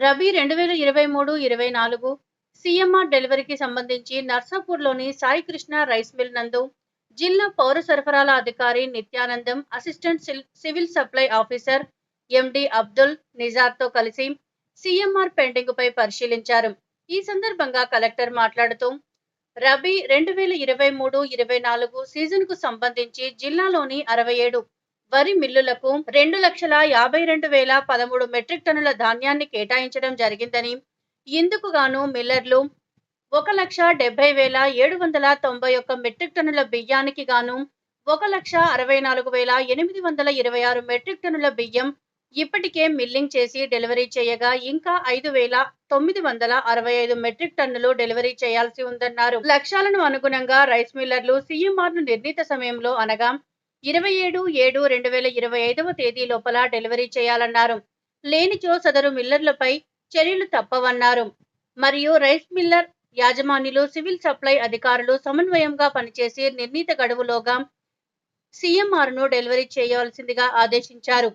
రబీ రెండు వేల ఇరవై మూడు ఇరవై నాలుగు సీఎంఆర్ డెలివరీకి సంబంధించి నర్సాపూర్లోని సాయికృష్ణ రైస్ మిల్ నందు జిల్లా పౌర సరఫరాల అధికారి నిత్యానందం అసిస్టెంట్ సిల్- civil supply officer MD Abdul నిజార్తో కలిసి సీఎంఆర్ పెండింగ్ పై పరిశీలించారు. ఈ సందర్భంగా కలెక్టర్ మాట్లాడుతూ రబీ రెండు వేల ఇరవై మూడు ఇరవై నాలుగు సీజన్కు సంబంధించి జిల్లాలోని అరవై ఏడు వరి మిల్లులకు రెండు లక్షల యాభై రెండు వేల పదమూడు మెట్రిక్ టన్నుల ధాన్యాన్ని కేటాయించడం జరిగిందని. ఇందుకు గాను మిల్లర్లు ఒక లక్ష డెబ్బై వేల ఏడు వందల తొంభై ఒక్క మెట్రిక్ టన్నుల బియ్యానికి గాను ఒక లక్ష అరవై నాలుగు వేల ఎనిమిది వందల ఇరవై ఆరు మెట్రిక్ టన్నుల బియ్యం ఇప్పటికే మిల్లింగ్ చేసి డెలివరీ చేయగా ఇంకా ఐదు వేల తొమ్మిది వందల అరవై ఐదు మెట్రిక్ టన్నులు డెలివరీ చేయాల్సి ఉందన్నారు. లక్ష్యాలను అనుగుణంగా రైస్ మిల్లర్లు సీఎంఆర్ను నిర్ణీత సమయంలో అనగా ఇరవై ఏడు ఏడు రెండు వేల ఇరవై ఐదవ తేదీ లోపల డెలివరీ చేయాలన్నారు. లేనిచో సదరు మిల్లర్లపై చర్యలు తప్పవన్నారు. మరియు రైస్ మిల్లర్ యాజమాన్యులు సివిల్ సప్లై అధికారులు సమన్వయంగా పనిచేసి నిర్ణీత గడువులోగా సీఎంఆర్ను డెలివరీ చేయవలసిందిగా ఆదేశించారు.